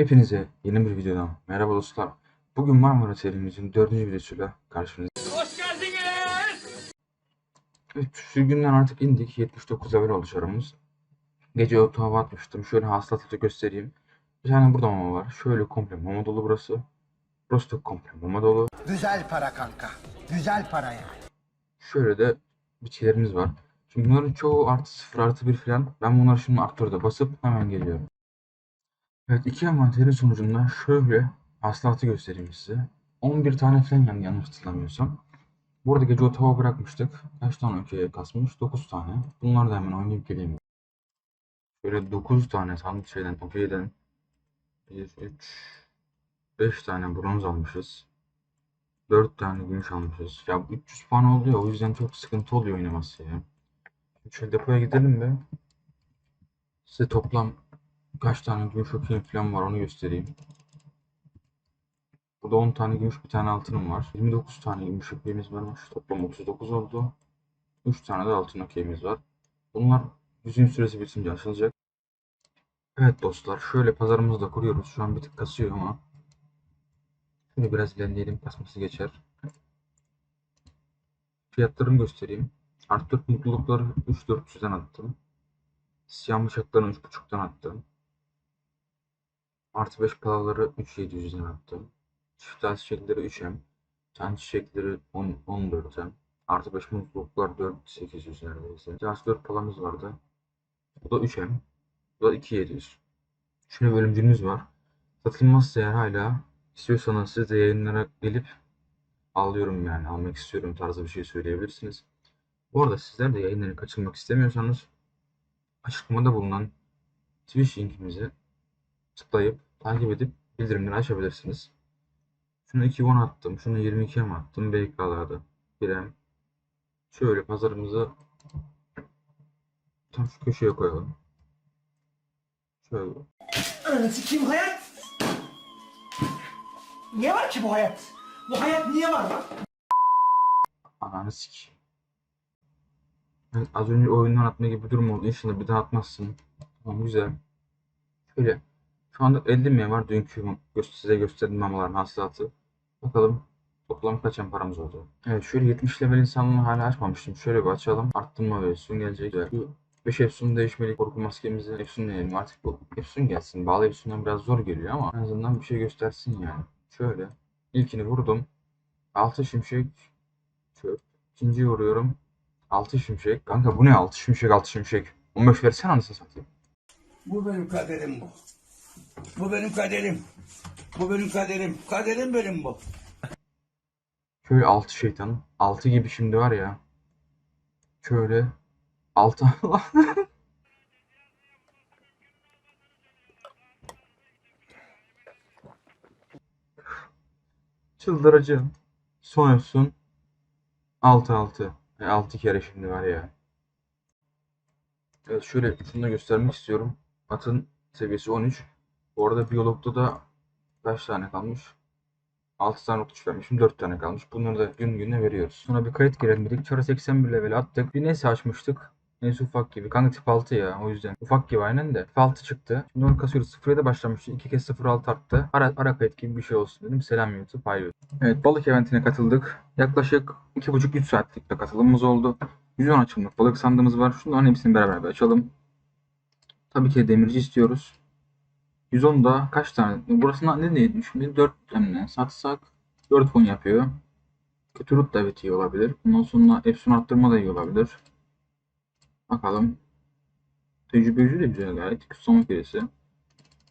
Hepinize yeni bir videodan merhaba dostlar. Bugün Marmara serimizin dördüncü videosuyla karşınızdayız. Hoş geldiniz. Evet, sürgünden artık indik. 79 level oldu çarımız. Gece o hava atmıştım. Şöyle hasılatı göstereyim. Bir tane burada mama var. Şöyle komple mama dolu burası. Burası da komple mama dolu. Güzel para kanka. Güzel para yani. Şöyle de bitkilerimiz var. Şimdi bunların çoğu artı 0 artı 1 falan. Ben bunları şimdi artırda basıp hemen geliyorum. Evet iki envanterin sonucunda şöyle hasılatı göstereyim size. 11 tane falan yani yanlış hatırlamıyorsam. Burada gece o bırakmıştık. Kaç tane ökeye kasmış? 9 tane. Bunları da hemen oynayıp geleyim. Böyle 9 tane sandık şeyden, okeyden 1, 3, 5 tane bronz almışız. 4 tane gümüş almışız. Ya bu 300 puan oldu ya o yüzden çok sıkıntı oluyor oynaması ya. Şöyle depoya gidelim de size toplam kaç tane gümüş okeyim falan var onu göstereyim. Burada 10 tane gümüş bir tane altınım var. 29 tane gümüş okeyimiz varmış. Toplam 39 oldu. 3 tane de altın okeyimiz var. Bunlar yüzün süresi bitince açılacak. Evet dostlar şöyle pazarımızı da kuruyoruz. Şu an bir tık kasıyor ama. Şöyle biraz ilerleyelim kasması geçer. Fiyatlarını göstereyim. Artı 4 mutlulukları 3400'den attım. Siyah bıçaklarını 3.5'tan attım. Artı 5 palaları 3700'den attım. Çiftel çiçekleri 3M. Çan çiçekleri 10, 14'e. Artı 5 mutluluklar 4800 neredeyse. Artı 4 palamız vardı. Bu da 3M. Bu da 2700. Şöyle bölümcümüz var. Satılmazsa eğer hala istiyorsanız siz de yayınlara gelip alıyorum yani almak istiyorum tarzı bir şey söyleyebilirsiniz. Bu arada sizler de yayınları kaçırmak istemiyorsanız açıklamada bulunan Twitch linkimizi tıklayıp takip edip bildirimleri açabilirsiniz. Şunu 2 won attım. Şunu 22 mi attım? BK'larda. Birem. Şöyle pazarımızı tam şu köşeye koyalım. Şöyle. Ananı sikeyim hayat. Niye var ki bu hayat? Bu hayat niye var lan? Ananı sik. Evet, az önce oyundan atma gibi bir durum oldu. İnşallah bir daha atmazsın. Tamam güzel. Şöyle. Şu anda 50 mi var? Dünkü size gösterdiğim mamaların hasılatı. Bakalım toplam kaçan paramız oldu. Evet şöyle 70 level insanlığı hala açmamıştım. Şöyle bir açalım. Arttırma ve Efsun gelecek. Şu 5 Efsun değişmeli korku maskemizi Efsunlayalım. Artık bu Efsun gelsin. Bağlı Efsun'dan biraz zor geliyor ama en azından bir şey göstersin yani. Şöyle. İlkini vurdum. 6 şimşek çöp. İkinciyi vuruyorum. 6 şimşek. Kanka bu ne 6 şimşek 6 şimşek. 15 versene anasını satayım. Bu benim kaderim bu. Bu benim kaderim. Bu benim kaderim. Kaderim benim bu. Şöyle 6 şeytan. 6 gibi şimdi var ya. Şöyle 6 Çıldıracağım. Son olsun. 6 6. 6 kere şimdi var ya. Evet şöyle şunu da göstermek istiyorum. Atın seviyesi 13. Bu arada biyologda da kaç tane kalmış? 6 tane okutuş vermişim. 4 tane kalmış. Bunları da gün güne veriyoruz. Sonra bir kayıt girelim dedik. Çara 81 level attık. Bir neyse açmıştık. Neyse ufak gibi. Kanka tip 6 ya o yüzden. Ufak gibi aynen de. Tip 6 çıktı. Şimdi onu kasıyoruz. 0'a başlamıştı. 2 kez 0.6 arttı. Ara, ara kayıt gibi bir şey olsun dedim. Selam YouTube. Hay YouTube. Evet balık eventine katıldık. Yaklaşık 2,5-3 saatlik de katılımımız oldu. 110 açımlık balık sandığımız var. Şunların hepsini beraber bir açalım. Tabii ki de demirci istiyoruz. 110 da kaç tane? Burasına ne neydi? Şimdi 4 tane satsak 4 fon yapıyor. Kötü root da iyi olabilir. Ondan sonra Epson arttırma da iyi olabilir. Bakalım. Tecrübe de güzel gayet. Son birisi.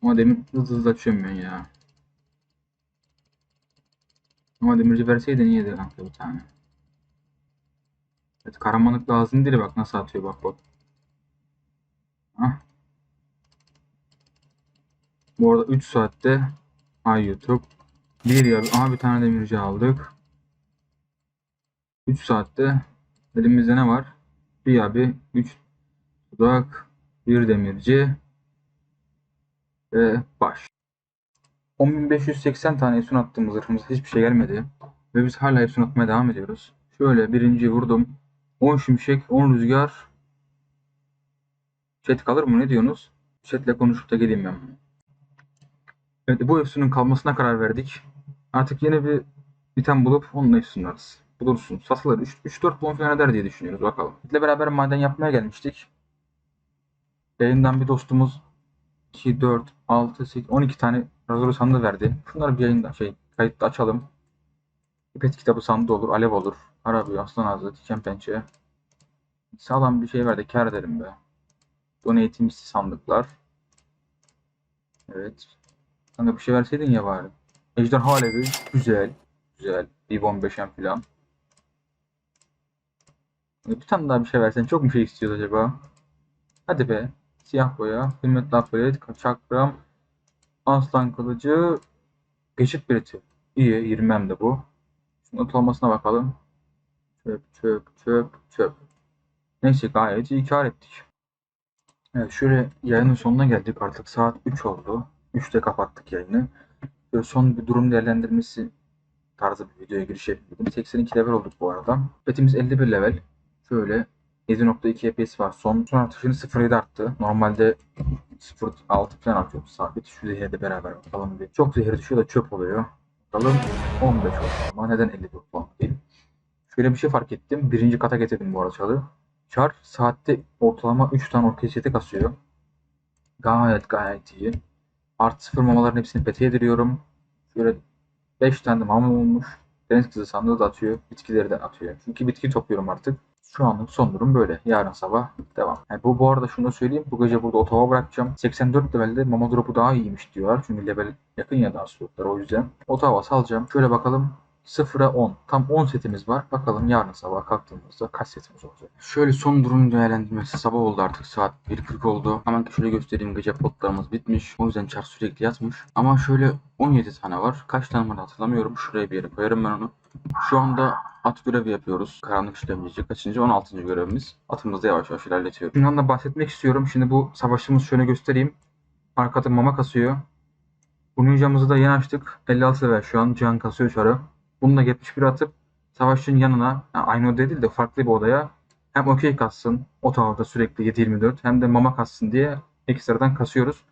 Ama demir hızlı hızlı açıyorum ya. Ama demirci verseydi iyiydi kanka bir tane. Evet kahramanlık lazım değil bak nasıl atıyor bak bak. Hah. Bu arada 3 saatte Ay YouTube. Bir ya aha bir tane demirci aldık. 3 saatte elimizde ne var? Bir abi 3 dudak bir demirci ve baş. 10.580 tane Efsun attığımız zırhımızda hiçbir şey gelmedi. Ve biz hala Efsun atmaya devam ediyoruz. Şöyle birinci vurdum. 10 şimşek, 10 rüzgar. Chat kalır mı ne diyorsunuz? Chatle konuşup da geleyim ben. Evet, bu üstünün kalmasına karar verdik. Artık yeni bir item bulup onunla üstünlarız. Bulursun. Satılır. 3-4 bon falan eder diye düşünüyoruz. Bakalım. Bizle beraber maden yapmaya gelmiştik. Yayından bir dostumuz 2, 4, 6, 8, 12 tane razor sandığı verdi. Şunları bir yayında şey kayıtta açalım. İpet kitabı sandığı olur, alev olur. Arabi, aslan ağzı, diken pençe. Sağlam bir şey verdi, kar ederim be. Donate'imiz sandıklar. Evet. Kanka bir şey verseydin ya bari. Ejderha alevi, güzel. Güzel. Bir 15'en falan. Bir tane daha bir şey versen çok mu şey istiyoruz acaba? Hadi be. Siyah boya, kıymetli apalet, çakram, aslan kılıcı, geçit bileti. İyi, 20 hem de bu. Şunun ortalamasına bakalım. Çöp, çöp, çöp, çöp. Neyse gayet iyi kar ettik. Evet şöyle yayının sonuna geldik. Artık saat 3 oldu. 3'te kapattık yayını. Böyle son bir durum değerlendirmesi tarzı bir videoya giriş yapıyordum. 82 level olduk bu arada. Petimiz 51 level. Şöyle 7.2 FPS var. Son, son artışını 0.7 arttı. Normalde 0.6 falan atıyor sabit. Şu zehirle beraber bakalım bir. Çok zehir düşüyor da çöp oluyor. Bakalım 15 oldu ama neden 54 puan değil? Şöyle bir şey fark ettim. Birinci kata getirdim bu arada çalı. Char saatte ortalama 3 tane seti kasıyor. Gayet gayet iyi. Artı sıfır mamaların hepsini pete yediriyorum. Şöyle 5 tane de mama olmuş. Deniz kızı sandığı da atıyor. Bitkileri de atıyor. Çünkü bitki topluyorum artık. Şu anlık son durum böyle. Yarın sabah devam. Yani bu bu arada şunu da söyleyeyim. Bu gece burada otova bırakacağım. 84 levelde mama drop'u daha iyiymiş diyorlar. Çünkü level yakın ya daha slotlar o yüzden. Otova salacağım. Şöyle bakalım. 0'a 10. Tam 10 setimiz var. Bakalım yarın sabah kalktığımızda kaç setimiz olacak. Şöyle son durum değerlendirmesi. Sabah oldu artık saat 1.40 oldu. Hemen şöyle göstereyim. Gece potlarımız bitmiş. O yüzden çar sürekli yatmış. Ama şöyle 17 tane var. Kaç tane var hatırlamıyorum. Şuraya bir yere koyarım ben onu. Şu anda at görevi yapıyoruz. Karanlık işlemci. Kaçıncı? 16. görevimiz. Atımızda yavaş yavaş ilerletiyoruz. Şundan da bahsetmek istiyorum. Şimdi bu savaşımız şöyle göstereyim. Arkada mama kasıyor. Bu ninjamızı da yeni açtık. 56 level şu an. Can kasıyor çarı. Bunu da 71 atıp savaşçının yanına yani aynı odaya değil de farklı bir odaya hem okey kassın o tavada sürekli 7-24 hem de mama kassın diye ekstradan kasıyoruz.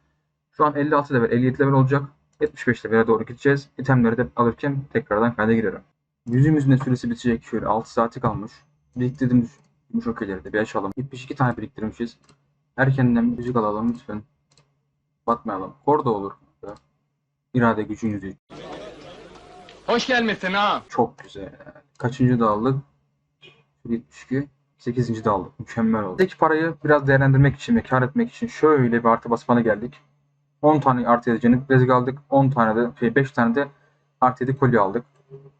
Şu an 56 level 57 level olacak. 75 level'e doğru gideceğiz. İtemleri de alırken tekrardan kayda girerim. Yüzümüzün de süresi bitecek. Şöyle 6 saati kalmış. Biriktirdiğimiz gümüş okeyleri de bir açalım. 72 tane biriktirmişiz. Erkenden müzik alalım lütfen. Batmayalım. Kor da olur. İrade gücün yüzü. Hoş gelmişsin ha. Çok güzel. Kaçıncı da aldık? 72. 8. de aldık. Mükemmel oldu. Tek parayı biraz değerlendirmek için ve kar etmek için şöyle bir artı basmana geldik. 10 tane artı 7 cennet bilezik aldık. 10 tane de şey 5 tane de artı 7 kolye aldık.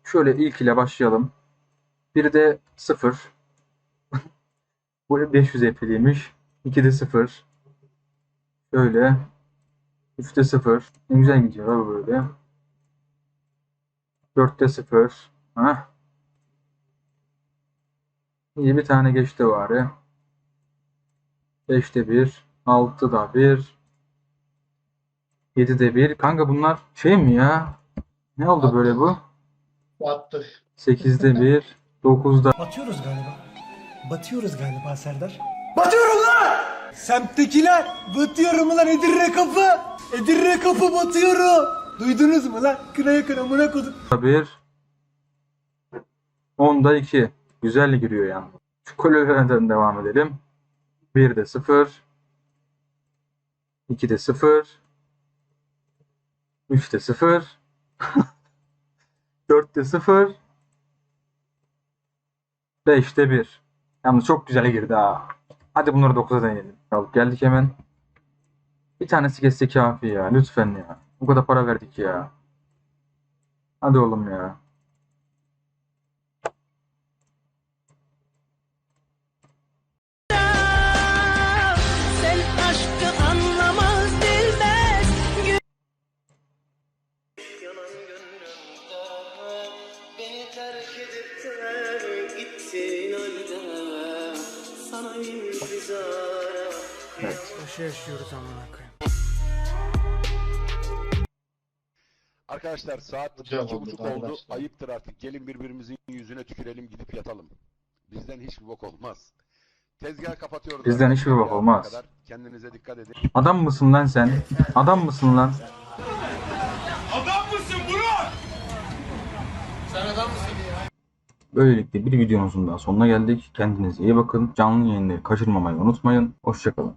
Şöyle ilk ile başlayalım. Biri de 0. Bu 500 EP'liymiş. 2 de 0. Şöyle. 3 de 0. Ne güzel gidiyor abi böyle. 4'te 0. Hah. İyi bir tane geçti bari. 5'te 1. 6'da 1. 7'de 1. Kanka bunlar şey mi ya? Ne oldu böyle bu? Battık. 8'de 1. 9'da Batıyoruz galiba. Batıyoruz galiba Serdar. Batıyorum lan! Semttekiler batıyorum lan Edirne kapı. Edirne kapı batıyorum. Duydunuz mu lan? Kına yakın amına kodum. 1. 10'da 2. Güzel giriyor yani. Şu kolyelerden devam edelim. 1'de 0. 2'de 0. 3'te 0. 4'te 0. 5'te 1. Yalnız çok güzel girdi ha. Hadi bunları 9'a deneyelim. Alıp geldik hemen. Bir tanesi geçse kafi ya. Lütfen ya. Bu kadar para verdik ya. Hadi oğlum ya. Sen aşkı anlamaz bilmez. Yanan Arkadaşlar saat iki Hocam, buçuk oldu. Ayıptır artık. Gelin birbirimizin yüzüne tükürelim gidip yatalım. Bizden hiçbir bok olmaz. Tezgah kapatıyoruz. Bizden hiçbir bok olmaz. Kendinize dikkat edin. Adam mısın lan sen? Adam mısın lan? Adam mısın Murat? Sen adam mısın ya? Böylelikle bir videomuzun daha sonuna geldik. Kendinize iyi bakın. Canlı yayınları kaçırmamayı unutmayın. Hoşçakalın.